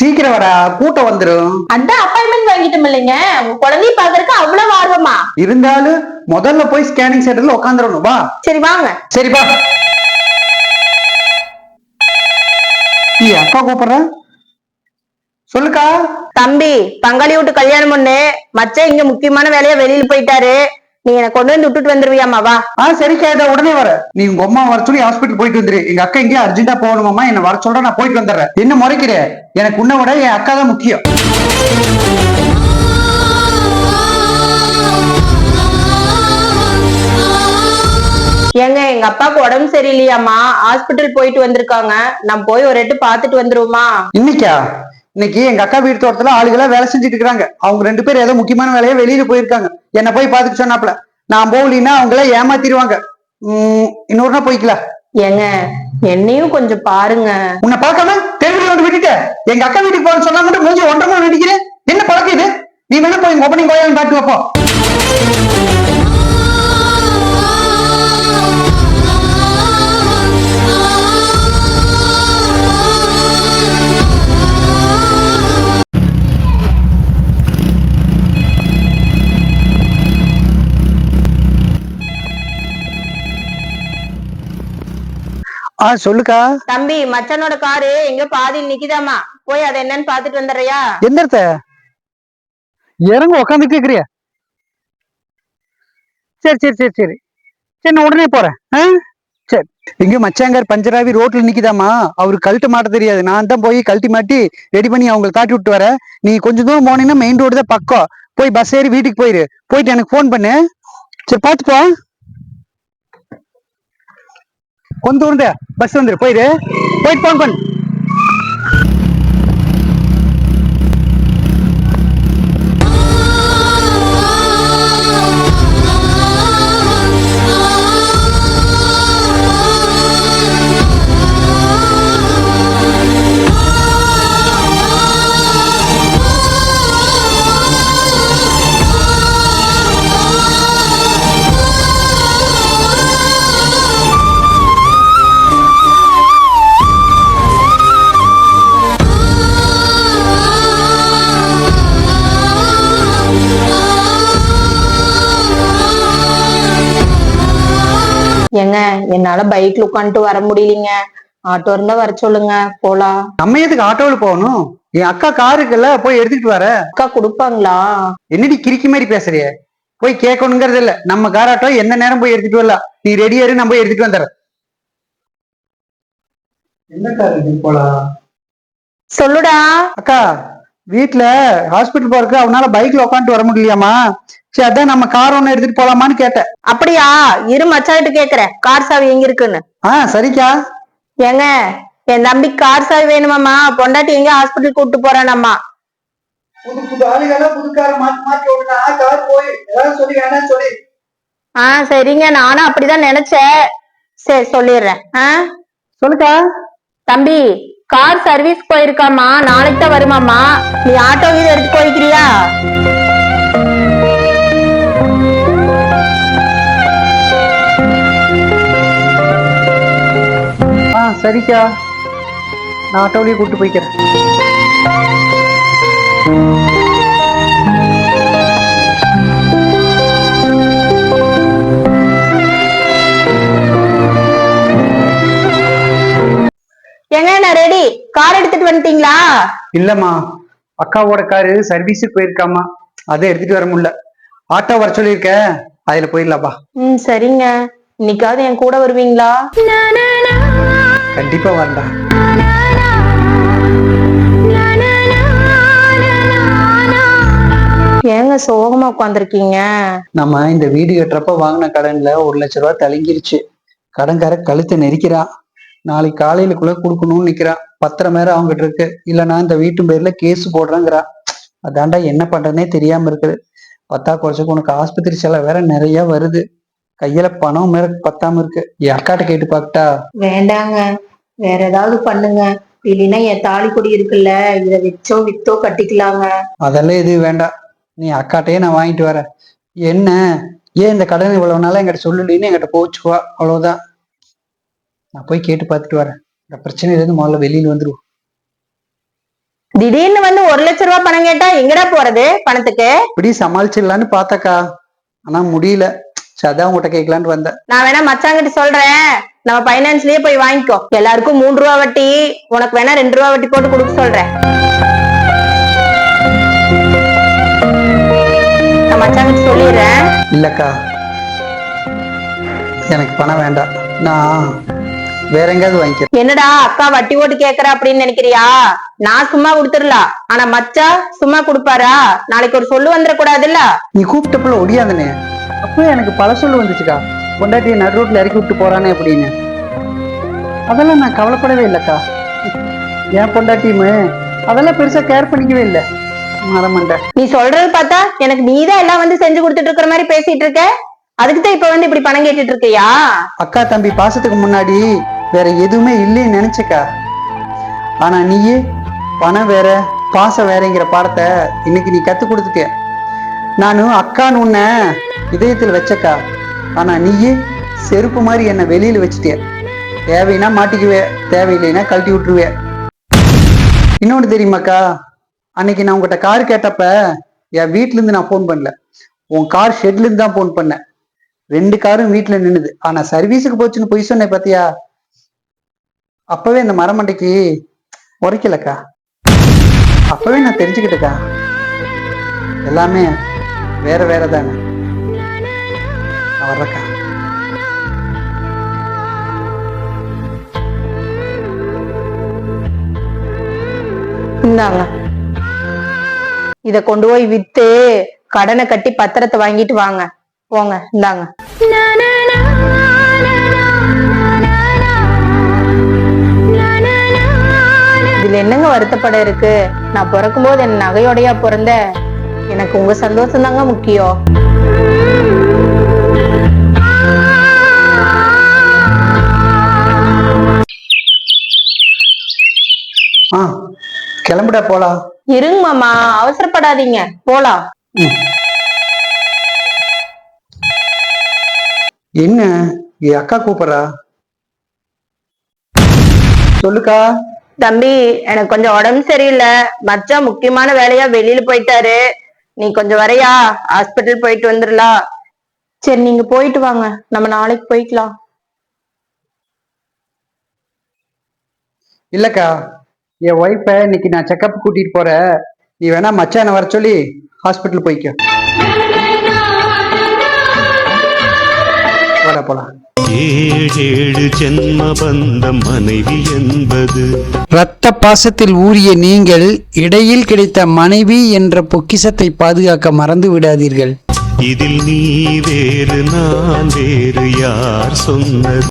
சீக்கிரம் வரா கூட்டம் வந்துரும். அதான் அப்பாயின்மெண்ட் வாங்கிட்டோம் இல்லைங்க. உங்க குழந்தைய பாக்குறதுக்கு அவ்வளவு ஆர்வமா? இருந்தாலும் முதல்ல போய் ஸ்கேனிங் சென்டர்ல உட்காந்துடணும் வா. சரி வாங்க. சரிப்பா நீ அக்கா கூப்பிடுற? சொல்லுக்கா. தம்பி பங்காளி விட்டு கல்யாணம் பண்ணு. மச்சான் இங்க முக்கியமான வேலையா வெளியில போயிட்டாரு. நீ எனக்கு கொண்டு வந்து விட்டுட்டு வந்துருவியாமா வா ஆ சரிக்கா இதை உடனே வர. நீ உங்க அம்மா வர சொல்லி ஹாஸ்பிட்டல் போயிட்டு வந்துரு. எங்க அக்கா எங்கேயும் அர்ஜென்ட்டா போகணுமாமா என்ன வர சொல்ற நான் போயிட்டு வந்துடுறேன். என்ன முறைக்கிற? எனக்கு உன்னை விட என் அக்கா தான் முக்கியம். ஏங்க எங்க அப்பாவுக்கு உடம்பு சரியில்லையாமா ஹாஸ்பிட்டல் போயிட்டு வந்திருக்காங்க. நான் போய் ஒரு எட்டு பாத்துட்டு வந்துருவோமா? இன்னைக்கா? இன்னைக்கு எங்க அக்கா வீட்டு தோட்டத்துல ஆளுகளா வேலை செஞ்சுட்டு இருக்காங்க அவங்க ரெண்டு பேரும் ஏதோ முக்கியமான வேலையா வெளியில போயிருக்காங்க. என்ன போய் பாத்துட்டு சொன்னாப்ல நான் போகலின்னா அவங்கள ஏமாத்திடுவாங்க. உம் இன்னொரு நாள் போய்க்கலாம் ஏங்க என்னையும் கொஞ்சம் பாருங்க. உன்னை பார்க்காம தெருவில் வந்து விட்டுட்ட. எங்க அக்கா வீட்டுக்கு போக சொன்னா மட்டும் மூஞ்சி ஒன்றரை நடிக்கிறேன். என்ன பழக்கம் இது? நீ வேணா போய் ஓப்பனிங் கோயில் பாட்டு வைப்போ ஆ சொல்லுக்கா. தம்பி மச்சானோட காரு எங்க பாதியில் நிக்குதாமா போய் அதை என்னன்னு பாத்துட்டு வந்துடுறியா? எந்த இடத்த? இறங்க உக்காந்து கேக்குறியா சரி சரி சரி சரி. சரி நான் உடனே போறேன். ஆ? சரி. எங்க மச்சாங்கார் பஞ்சராவி ரோட்ல நிக்குதாமா அவருக்கு கழட்ட மாட்ட தெரியாது. நான் தான் போய் கழட்டி மாட்டி ரெடி பண்ணி அவங்களை காட்டி விட்டு வரேன். நீ கொஞ்சம் தூரம் போனீங்கன்னா மெயின் ரோடு தான் பக்கம். போய் பஸ் ஏறி வீட்டுக்கு போயிரு. போயிட்டு எனக்கு ஃபோன் பண்ணு. சரி பார்த்து போ கொஞ்சம் தூரம் பஸ் வந்துரு. போயிரு. போயிட்டு போன் பண்ணு ஏங்க? என்னால பைக்ல உட்காந்துட்டு வர முடியலீங்க. ஆட்டோ இருந்தா வர சொல்லுங்க. போலாம் நம்ம எதுக்கு ஆட்டோல போகணும்? என் அக்கா கார் இருக்குல்ல போய் எடுத்துட்டு வர. அக்கா கொடுப்பாங்களா? என்னடி கிறுக்கி மாதிரி பேசுறிய? போய் கேட்கணுங்கிறது இல்ல. நம்ம கார் ஆட்டோ எந்த நேரம் போய் எடுத்துட்டு வரலாம்? நீ ரெடியா இரு நான் போய் எடுத்துட்டு வந்துடுறேன். என்ன கார் எடுத்துட்டு போலாம் சொல்லுடா. அக்கா வீட்ல ஹாஸ்பிட்டல் போறதுக்கு அவனால பைக்ல உட்காந்துட்டு வர முடியலையாமா சரி அதான் நம்ம கார் ஒண்ணு எடுத்துட்டு போலாமான்னு கேட்டேன். அப்படியா? இரு மச்சாகிட்ட கேக்குறேன். கார் சாவி எங்க இருக்குன்னு? ஆ சரிக்கா. ஏங்க என் தம்பி கார் சாவி வேணுமாம்மா. பொண்டாட்டி எங்க ஹாஸ்பிட்டல் கூட்டு போறானாம்மா. புது புது ஆளுகள புது கார் மாத்தி மாத்தி ஓடுனா கார் போய். ஏதாவது சொல்லி வேணாம் சொல்லி. ஆ சரிங்க. நானும் அப்படிதான் நினைச்சேன். சரி சொல்லிடுறேன். ஆ? சொல்லுக்கா. தம்பி கார் சர்வீஸ் போயிருக்காமா நாளைக்கு தான் வருமாமா நீ ஆட்டோ இது எடுத்து போய்க்கிறியா? சரிக்கா. நான் ஆட்டோலயே கூட்டு போய்க்கிறேன். ஏங்க நான் ரெடி கார் எடுத்துட்டு வந்துட்டீங்களா? இல்லம்மா. அக்காவோட காரு சர்வீஸுக்கு போயிருக்காமா அதை எடுத்துட்டு வர முடியல. ஆட்டோ வர சொல்லியிருக்க அதுல போயிடலாப்பா ம் சரிங்க. இன்னைக்காவது என் கூட வருவீங்களா? கண்டிப்பா வரண்டா. ஏங்க சோகமா உட்காந்துருக்கீங்க நம்ம இந்த வீடு கட்டுறப்ப வாங்கின கடன்ல ஒரு லட்ச ரூபா தழுங்கிருச்சு. கடன்கார கழுத்தை நெரிக்கிறான் நாளைக்கு காலையிலக்குள்ள கொடுக்கணும்னு நிக்கிறான் பத்திரம் மேல அவங்ககிட்ட இருக்கு. இல்லைன்னா இந்த வீட்டு பேர்ல கேஸ் போடுறேங்கிறான் அதான்டா என்ன பண்றதுனே தெரியாம இருக்குது. பத்தா குறைச்சுக்கு உனக்கு ஆஸ்பத்திரி செலவு வேற நிறைய வருது. கையில பணம் மேல பத்தாம இருக்கு. என் அக்காட்ட கேட்டு பாக்கட்டா வேண்டாங்க. வேற ஏதாவது பண்ணுங்க. இல்லைன்னா என் தாலி கொடி இருக்குல்ல இத விச்சோ வித்தோ கட்டிக்கலாங்க. அதெல்லாம் எதுவும் வேண்டாம். நீ அக்காட்டையே நான் வாங்கிட்டு வரேன். என்ன? ஏன் இந்த கடன் இவ்வளவு நாளா என்கிட்ட சொல்லலின்னு என்கிட்ட போச்சுக்குவா அவ்வளவுதான். நான் போய் கேட்டு பார்த்துட்டு வரேன். இந்த பிரச்சனையில இருந்து முதல்ல வெளியில வந்துருவோம். திடீர்னு வந்து ஒரு லட்ச ரூபாய் பணம் கேட்டா எங்கடா போறது பணத்துக்கு? இப்படி சமாளிச்சிடலான்னு பார்த்தக்கா. ஆனா முடியல. சரி அதான் உங்ககிட்ட கேட்கலான்னு வந்தேன். நான் வேணா மச்சாங்கிட்ட சொல்றேன். நம்ம பைனான்ஸ்லயே போய் வாங்கிக்கோ. எல்லாருக்கும் மூணு ரூபா வட்டி உனக்கு வேணா ரெண்டு ரூபா வட்டி போட்டு கொடுக்க சொல்றேன். நான் மச்சாங்கிட்ட சொல்லிடுறேன். இல்லக்கா எனக்கு பணம் வேண்டாம். நான் வேற எங்கேயாவது வாங்கிக்கிறேன். என்னடா அக்கா வட்டி ஓட்டு கேக்குற அப்படின்னு நினைக்கிறியா? நான் சும்மா கொடுத்துடலாம். ஆனா மச்சா சும்மா கொடுப்பாரா? நாளைக்கு ஒரு சொல்லு வந்துடக்கூடாதுல்ல? நீ கூப்பிட்டப்பல ஒடியாந்தனே. அப்போ எனக்கு பல சொல்லு வந்துச்சுக்கா. பொண்டாட்டியை நடு ரோட்ல இறக்கி விட்டு போறானே அப்படின்னு. அதெல்லாம் நான் கவலைப்படவே இல்லைக்கா. என் பொண்டாட்டியுமே அதெல்லாம் பெருசா கேர் பண்ணிக்கவே இல்லை. மரமண்ட. நீ சொல்றது பார்த்தா எனக்கு நீதான் எல்லாம் வந்து செஞ்சு கொடுத்துட்டு இருக்கிற மாதிரி பேசிட்டு இருக்க? அதுக்கு தான் இப்ப வந்து இப்படி பணம் கேட்டுட்டு இருக்கியா? அக்கா தம்பி பாசத்துக்கு முன்னாடி வேற எதுவுமே இல்லைன்னு நினைச்சக்கா. ஆனா நீயே பணம் வேற பாசம் வேறங்கிற பாடத்தை இன்னைக்கு நீ கத்து கொடுத்துட்ட நானும் அக்கான்னு உன்னை இதயத்தில் வச்சக்கா. ஆனா நீயே செருப்பு மாதிரி என்னை வெளியில வச்சுட்டிய. தேவைன்னா மாட்டிக்குவே தேவையில்லைன்னா கழட்டி விட்டுருவே. இன்னொன்று தெரியுமாக்கா? அன்னைக்கு நான் உங்ககிட்ட கார் கேட்டப்ப என் வீட்ல இருந்து நான் ஃபோன் பண்ணல. உன் கார் ஷெட்ல இருந்து தான் ஃபோன் பண்ணேன். ரெண்டு காரும் வீட்டுல நின்னுது. ஆனா சர்வீஸுக்கு போச்சுன்னு பொய் சொன்னேன் பார்த்தியா அப்பவே இந்த மரமண்டைக்கு உரைக்கலக்கா. அப்பவே நான் தெரிஞ்சுக்கிட்டேக்கா. எல்லாமே வேற வேற தானே நான் வர்றேக்கா இந்தாங்க. இத கொண்டு போய் வித்து கடனை கட்டி பத்திரத்தை வாங்கிட்டு வாங்க. போங்க இந்தாங்க. இதுல என்னங்க வருத்தப்பட இருக்கு? நான் பிறக்கும் போது என் நகையோடையா பிறந்த எனக்கு உங்க சந்தோஷம் தாங்க முக்கியம். கிளம்புடா போலாம் இருங்க மாமா அவசரப்படாதீங்க. போலாம். என்ன? என் அக்கா கூப்பிடுறா? சொல்லுக்கா. தம்பி எனக்கு கொஞ்சம் உடம்பு சரியில்லை. மச்சான் முக்கியமான வேலையா வெளியில போயிட்டாரு. நீ கொஞ்சம் வரையா ஹாஸ்பிட்டல் போயிட்டு வந்துடலாம் சரி நீங்க போயிட்டு வாங்க. நம்ம நாளைக்கு போய்க்கலாம். இல்லக்கா. என் ஒய்ஃபை இன்னைக்கு நான் செக்கப் கூட்டிட்டு போறேன். நீ வேணா மச்சானை வர சொல்லி ஹாஸ்பிட்டல் போய்க்க. வாடா போலாம். ஏழேழு ஜென்ம பந்தம் மனைவி என்பது. இரத்த பாசத்தில் ஊறிய நீங்கள் இடையில் கிடைத்த மனைவி என்ற பொக்கிஷத்தை பாதுகாக்க மறந்து விடாதீர்கள். இதில் நீ வேறு நான் வேறு யார் சொன்னது?